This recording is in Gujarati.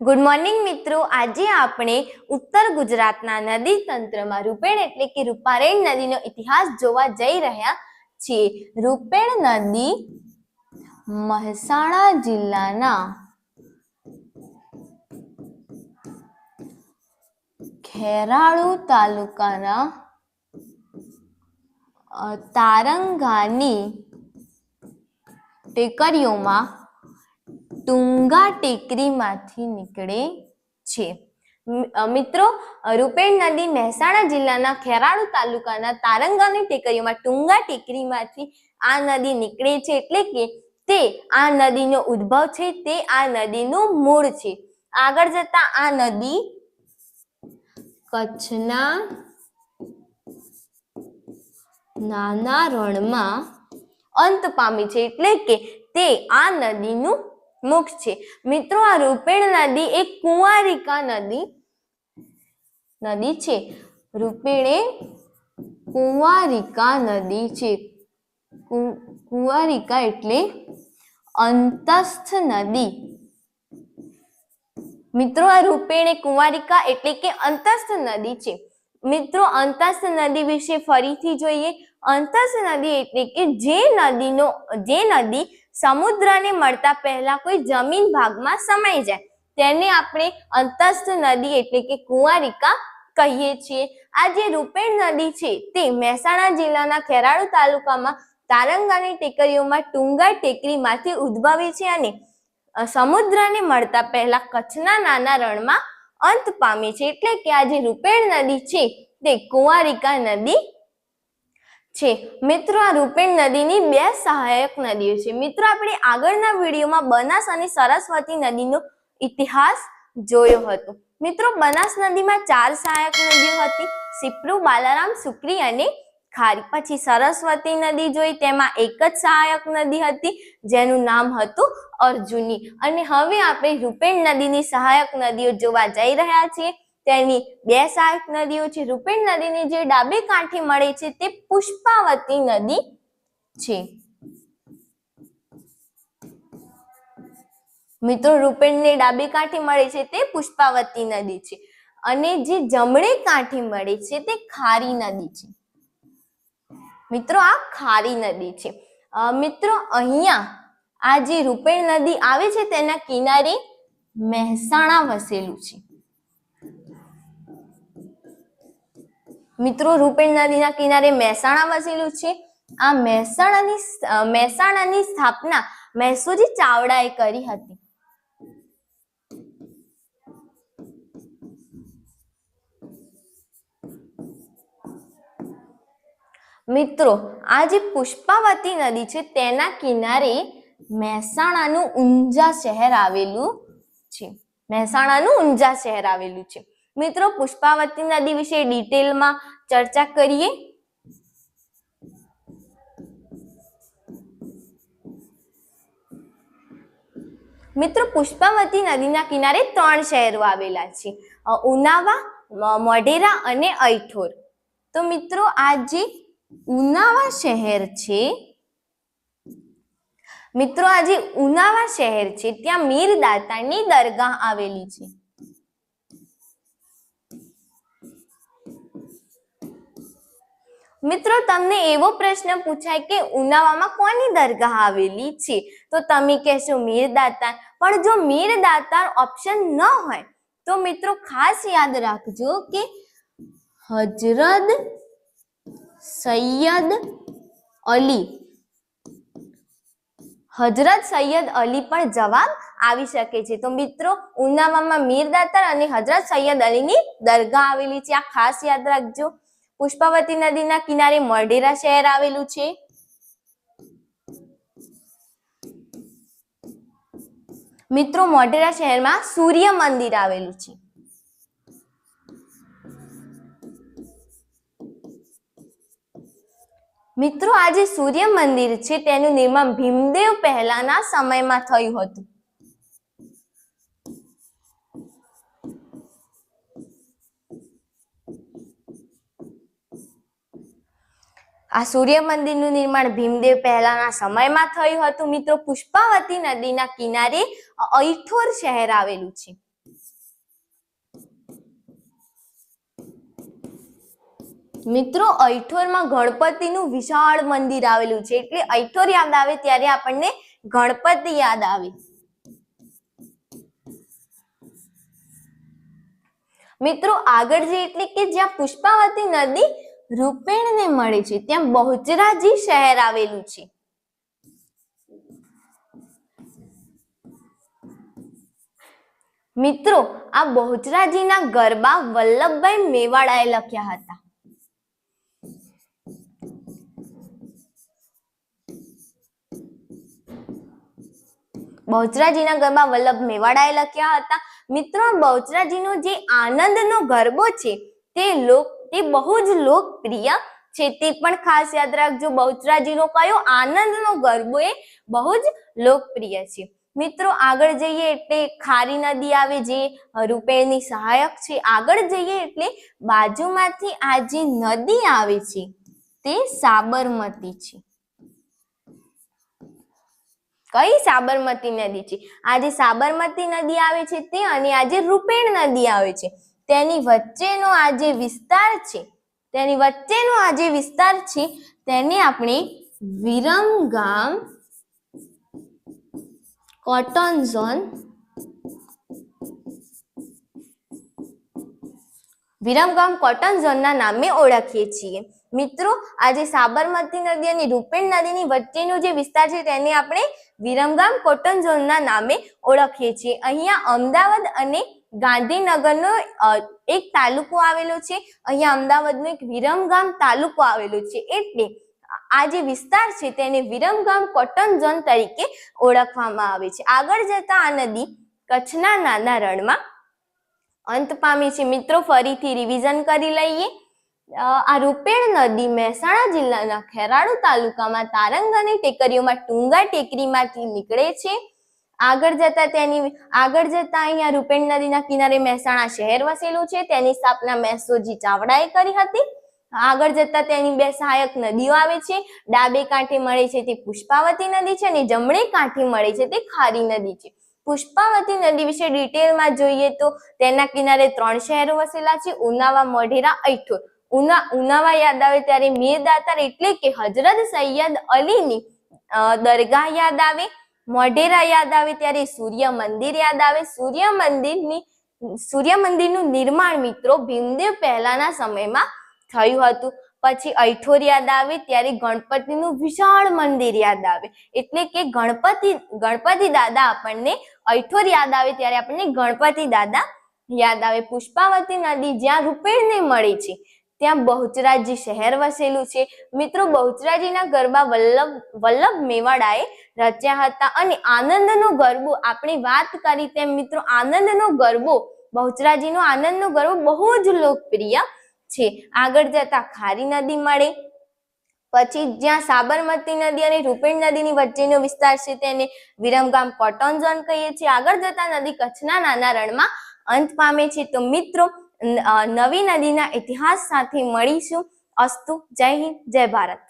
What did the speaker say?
ગુડ મોર્નિંગ મિત્રો. આજે આપણે ઉત્તર ગુજરાતના નદી તંત્રમાં રૂપેણ એટલે કે રૂપારેણ નદીનો ઇતિહાસ જોવા જઈ રહ્યા છીએ. રૂપેણ નદી મહેસાણા જિલ્લાના ખેરાળુ તાલુકાના તારંગાની ટેકરીઓમાં ટુંગા ટેકરીમાંથી નીકળે છે. મિત્રો રૂપેણ નદી મહેસાણા જિલ્લાના ખેરાળુ તાલુકાના તારંગાની ટેકરીઓમાં ટુંગા ટેકરીમાંથી આ નદી નીકળે છે એટલે કે તે આ નદીનો ઉદ્ભવ છે, તે આ નદીનું મૂળ છે. આગળ જતા આ નદી કચ્છના નાના રણમાં અંત પામી છે એટલે કે તે આ નદીનું મુખ છે. મિત્રો, આ રૂપેણ નદી એક કુંવારિકા નદી નદી છે. રૂપેણ કુંવારિકા નદી છે. કુંવારિકા એટલે અંતસ્થ નદી. મિત્રો, આ રૂપેણ કુંવારિકા એટલે કે અંતસ્થ નદી છે. મિત્રો, અંતસ્થ નદી વિશે ફરીથી જોઈએ. અંતસ્થ નદી એટલે કે જે નદીનો, જે નદી સમુદ્રને મળતા પહેલા કોઈ જમીન ભાગમાં સમાઈ જાય. તેને આપણે અંતસ્થ નદી એટલે કે કુંવારિકા કહીએ છીએ. આ જે રૂપેણ નદી છે તે મહેસાણા જિલ્લાના ખેરાળુ તાલુકામાં તારંગાની ટેકરીઓમાં ટુંગા ટેકરીમાંથી ઉદ્ભવી છે અને સમુદ્રને મળતા પહેલા કચ્છના નાના રણમાં અંત પામે છે. એટલે કે આ જે રૂપેણ નદી છે તે કુંવારિકા નદી છે. મિત્રો, આ રૂપેણ નદીની બે સહાયક નદીઓ છે. મિત્રો, આપણે આગળના વિડીયોમાં બનાસ અને સરસ્વતી નદીનો ઇતિહાસ જોયો હતો. મિત્રો, બનાસ નદીમાં ચાર સહાયક નદીઓ હતી. સિપ્રુ, બાલારામ સુક્રી અને ખારી. પછી સરસ્વતી નદી જોઈ, તેમાં એક જ સહાયક નદી હતી, જેનું નામ હતું અર્જુની. અને હવે આપણે રૂપેણ નદીની સહાયક નદીઓ જોવા જઈ રહ્યા છીએ. તેની બે સહાયક નદીઓ છે. રૂપેણ નદીની જે ડાબે કાંઠે મળે છે તે પુષ્પાવતી નદી છે. મિત્રો, રૂપેણને ડાબે કાંઠે મળે છે તે પુષ્પાવતી નદી છે. અને જે જમણે કાંઠે મળે છે તે ખારી નદી છે. મિત્રો, આ ખારી નદી છે. મિત્રો, અહીંયા આ જે રૂપેણ નદી આવે છે તેના કિનારે મહેસાણા વસેલું છે. મિત્રો, રૂપેણ નદીના કિનારે મહેસાણા વસેલું છે. આ મહેસાણાની મહેસાણાની સ્થાપના મહેસુજી ચાવડાએ કરી હતી. મિત્રો, આ જે પુષ્પાવતી નદી છે, તેના કિનારે મહેસાણાનું ઊંઝા શહેર આવેલું છે. મહેસાણાનું ઊંઝા શહેર આવેલું છે. મિત્રો, પુષ્પાવતી નદી વિશે ડિટેલમાં ચર્ચા કરીએ. મિત્રો, પુષ્પાવતી નદીના કિનારે ત્રણ શહેરો આવેલા છે. ઉનાવા મોઢેરા અને ઐઠોર તો મિત્રો, આ જે ઉનાવા શહેર છે, મિત્રો, આ જે ઉનાવા શહેર છે, ત્યાં મીર દાતાની દરગાહ આવેલી છે. મિત્રો, તમને એવો પ્રશ્ન પૂછાય કે ઉનાવામાં કોની દરગાહ આવેલી છે? તો તમે કહેશો મીર દાતાર પણ જો મીર દાતાર ઓપ્શન ન હોય, તો મિત્રો ખાસ યાદ રાખજો કે હજરત સૈયદ અલી, હજરત સૈયદ અલી પણ જવાબ આવી શકે છે. તો મિત્રો, ઉનાવામાં મીર દાતાર અને હજરત સૈયદ અલીની દરગાહ આવેલી છે. આ ખાસ યાદ રાખજો. પુષ્પાવતી નદીના કિનારે મોઢેરા શહેર આવેલું છે. મિત્રો, મોઢેરા શહેરમાં સૂર્ય મંદિર આવેલું છે. મિત્રો આ જે સૂર્ય મંદિર છે, તેનું નિર્માણ ભીમદેવ પહેલાના સમયમાં થયું હતું. આ સૂર્ય મંદિરનું નિર્માણ ભીમદેવ પહેલાના સમયમાં થયું હતું. મિત્રો, પુષ્પાવતી નદીના કિનારે અઈઠોર શહેર આવેલું છે. મિત્રો અઈઠોરમાં ગણપતિનું વિશાળ મંદિર આવેલું છે. એટલે અઈઠોર યાદ આવે ત્યારે આપણને ગણપતિ યાદ આવે. મિત્રો, આગળ જે એટલે કે જ્યાં પુષ્પાવતી નદી રૂપેણને મળે છે. ત્યાં બહુચરાજી શહેર આવેલું છે. મિત્રો, આ બહુચરાજીના ગરબા વલ્લભભાઈ મેવાડાએ લખ્યા હતા. બહુચરાજીના ગરબા વલ્લભ મેવાડાએ લખ્યા હતા. મિત્રો બહુચરાજીનો જે આનંદનો ગરબો છે, તે લોક તે બહુ જ લોકપ્રિય છે. તે પણ ખાસ યાદ રાખજો. બહુચરાજીનો કયો? આનંદનો ગરબો એ બહુ જ લોકપ્રિય છે. મિત્રો, આગળ જઈએ એટલે ખારી નદી આવે જે રૂપેણની સહાયક છે. આગળ જઈએ એટલે બાજુમાંથી આ જે નદી આવે છે, તે સાબરમતી છે. કઈ સાબરમતી નદી છે? આ જે સાબરમતી નદી આવે છે તે અને આ જે રૂપેણ નદી આવે છે તેની વચ્ચેનો આ જે વિસ્તાર છે, તેની વચ્ચેનો આ જે વિસ્તાર છે, તેને આપણે Viramgam cotton zone Viramgam cotton ઝોનના નામે ઓળખીએ છીએ. મિત્રો, આજે સાબરમતી નદી અને રૂપેણ નદીની વચ્ચેનો જે વિસ્તાર છે, તેને આપણે વિરમગામ કોટન ઝોનના નામે ઓળખીએ છીએ. અહીંયા અમદાવાદ અને ગાંધીનગરનો એક તાલુકો આવેલો છે. અહીંયા અમદાવાદનો એક વિરમગામ તાલુકો આવેલો છે. એટલે આ જે વિસ્તાર છે તેને વિરમગામ કોટન ઝોન તરીકે ઓળખવામાં આવે છે. આગળ જતા આ નદી કચ્છના નાના રણમાં અંત પામી છે. મિત્રો, ફરીથી રિવિઝન કરી લઈએ. આ રૂપેણ નદી મહેસાણા જિલ્લાના ખેરાળુ તાલુકામાં તારંગાની ટેકરીઓમાં ટુંગા ટેકરીમાંથી નીકળે છે. આગળ જતા તેની, આગળ જતા અહીંયા રૂપેણ નદીના કિનારે મહેસાણા શહેર વસેલું છે. તેની સ્થાપના મહેસોજી ચાવડાએ કરી હતી. આગળ જતા તેની બે સહાયક નદીઓ આવે છે. ડાબે કાંઠે મળે છે તે પુષ્પાવતી નદી છે અને જમણે કાંઠે મળે છે તે ખારી નદી છે. પુષ્પાવતી નદી વિશે ડિટેલમાં જોઈએ તો તેના કિનારે ત્રણ શહેરો વસેલા છે. ઉનાવા, મોઢેરા ઐઠોર ઉના, ઉનાવા યાદ આવે ત્યારે મીર દાતાર એટલે કે હજરત સૈયદ અલીની દરગાહ યાદ આવે. મોઢેરા યાદ આવે ત્યારે સૂર્ય મંદિર યાદ આવે. સૂર્ય મંદિરની, સૂર્ય મંદિરનું નિર્માણ મિત્રો ભીમદેવ પહેલાના સમયમાં થયું હતું. પછી અઠોર યાદ આવે ત્યારે ગણપતિનું વિશાળ મંદિર યાદ આવે. એટલે કે ગણપતિ ગણપતિ દાદા આપણને અઠોર યાદ આવે ત્યારે આપણને ગણપતિ દાદા યાદ આવે. પુષ્પાવતી નદી જ્યાં રૂપેણને મળે છે. ત્યાં બહુચરાજી શહેર વસેલું છે. મિત્રો, બહુચરાજીના ગરબા વલ્લભ વલ્લભ મેવાડાએ રચ્યા હતા અને આનંદનો ગરબો, આપણે વાત કરી તેમ મિત્રો, આનંદનો ગરબો, બહુચરાજીનો આનંદનો ગરબો બહુ જ લોકપ્રિય છે. આગળ જતા ખારી નદી મળે, પછી જ્યાં સાબરમતી નદી અને રૂપેણ નદીની વચ્ચેનો વિસ્તાર છે તેને વિરમગામ કોટન ઝોન કહીએ છીએ. આગળ જતા નદી કચ્છના નાના રણમાં અંત પામે છે. તો મિત્રો નવી નદીના ઇતિહાસ સાથે મળીશું. અસ્તુ જય હિન્દ જય ભારત.